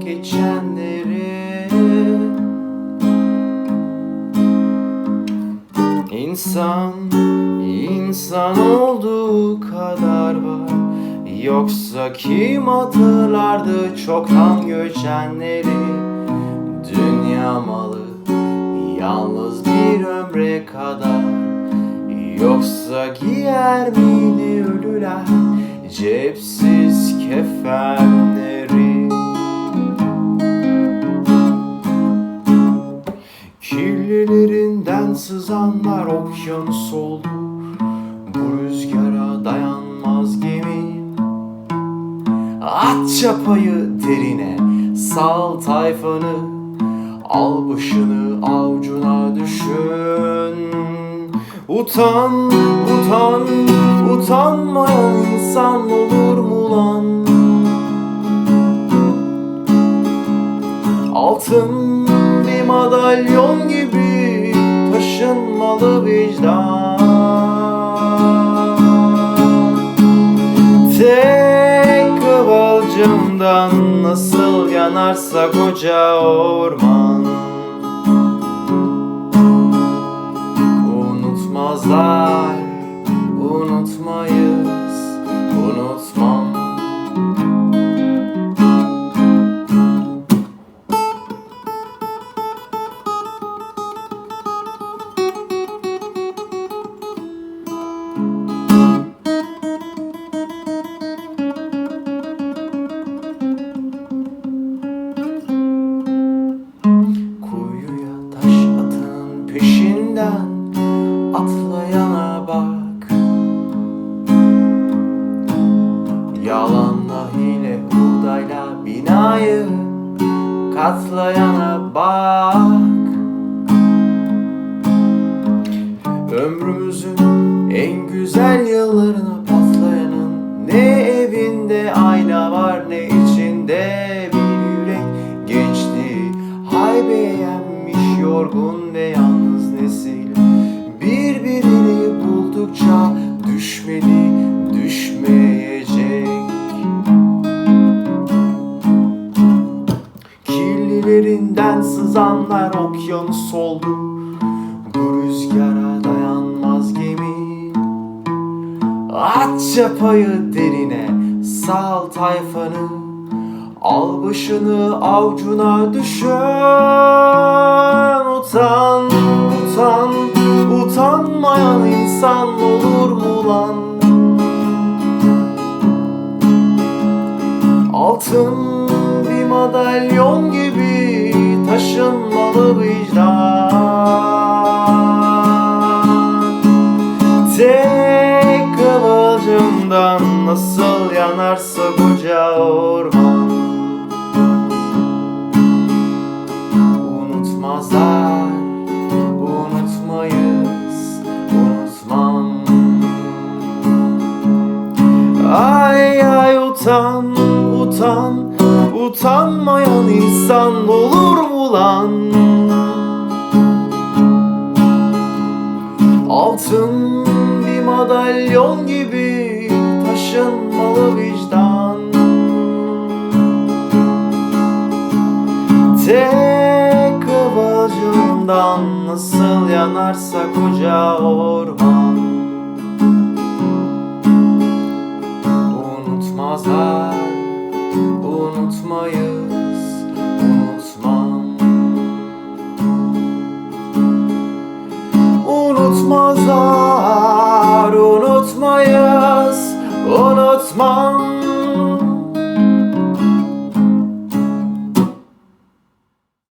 geçenleri. İnsan, insan olduğu kadar var. Yoksa kim hatırlardı çoktan göçenleri? Dünya malı yalnız bir ömre kadar. Yoksa giyer miydi ölüler? Cepsiz kefen sızanlar okyanus oldu Bu rüzgara dayanmaz gemi At çapayı derine Sal tayfanı Al başını avcuna düşün Utan, utan, utanmayan insan olur mu lan? Altın bir madalyon gibi taşınmalı vicdan. Tek kıvılcımdan nasıl yanarsa koca orman peşinden atlayana bak. Yalanla hile hurdayla binayı katlayana bak. Ömrümüzün en güzel yıllarına patlayanın Ne evinde ayna var ne içinde bir yürek Gençliği. Haybeye yenmiş yorgun ve yalnız nesil Birbirini buldukça düşmedi düşmeyecek. Kirlilerinden sızanlar okyanus oldu Bu rüzgara dayanmaz gemi. At çapayı derine Sal tayfanı. Al başını avcuna düşün Utan, utan, utanmayan insan olur mu lan? Altın bir madalyon gibi taşınmalı vicdan Tek kıvılcımdan nasıl yanarsa koca utan, utan, utanmayan insan olur mu lan? Altın bir madalyon gibi taşınmalı vicdan Tek kıvılcımdan nasıl yanarsa koca orman Unutmazlar, unutmayız,